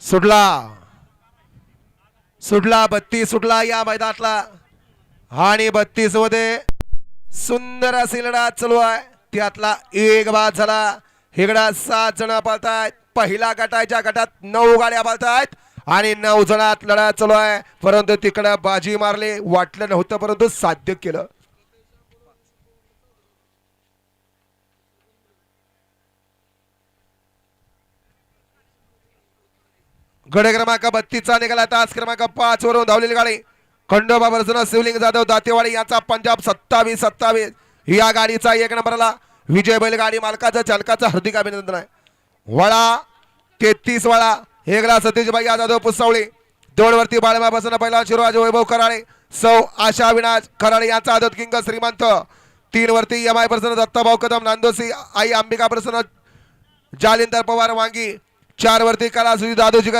सुटला सुटला बत्तीस सुटला या मैदानातला. आणि बत्तीसमध्ये सुंदर अशी लढा चालू आहे. त्यातला एक बाद झाला. हिगडा सात जण पाळतायत. पहिला गटाच्या गटात नऊ गाड्या पाळतायत. आणि नऊ जणात लढा चालू आहे. परंतु तिकडं बाजी मारली. वाटलं नव्हतं परंतु साध्य केलं. गडे क्रमांक बत्तीसचा निघाला तास क्रमांक पाच वरून धावलेली गाडी. खंडोबा बरसुना शिवलिंग जाधव दातेवाडी याचा पंजाब सत्तावीस सत्तावीस. या गाडीचा एक नंबरला विजय बैलगाडी मालकाचं चालकाचं हार्दिक अभिनंदन आहे. वळा तेहतीस वळा. हेगला सतीशबाई जाधव पुसवळी दोनवरती बाळमा बसणं पहिला शिवराज वैभव कराळे सौ आशा विनाश कराळे यांचा आदत किंग श्रीमंत. तीन वरती एम आय प्रसन्न दत्ताभाऊ कदम नांदोसी आई अंबिका प्रसन्न जालिंदर पवार वांगी. चार वरती कला सुजी दादोजी